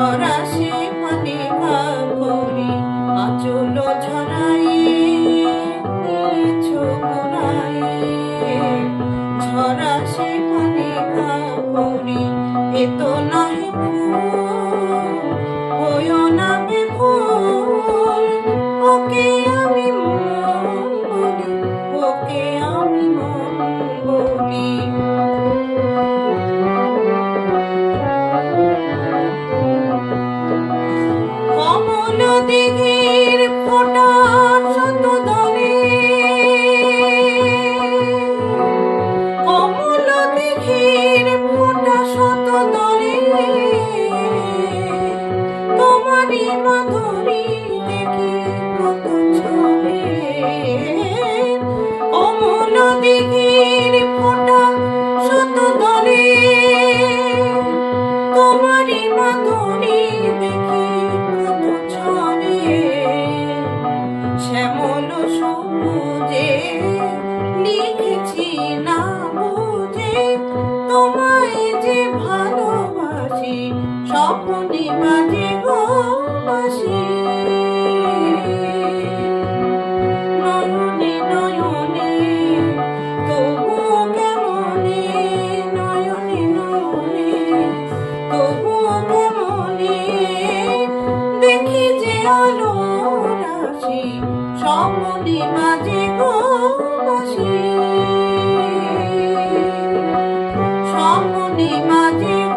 ahora. Madhuri রসি সমনি মাঝে গো মাসি সমনি মাঝে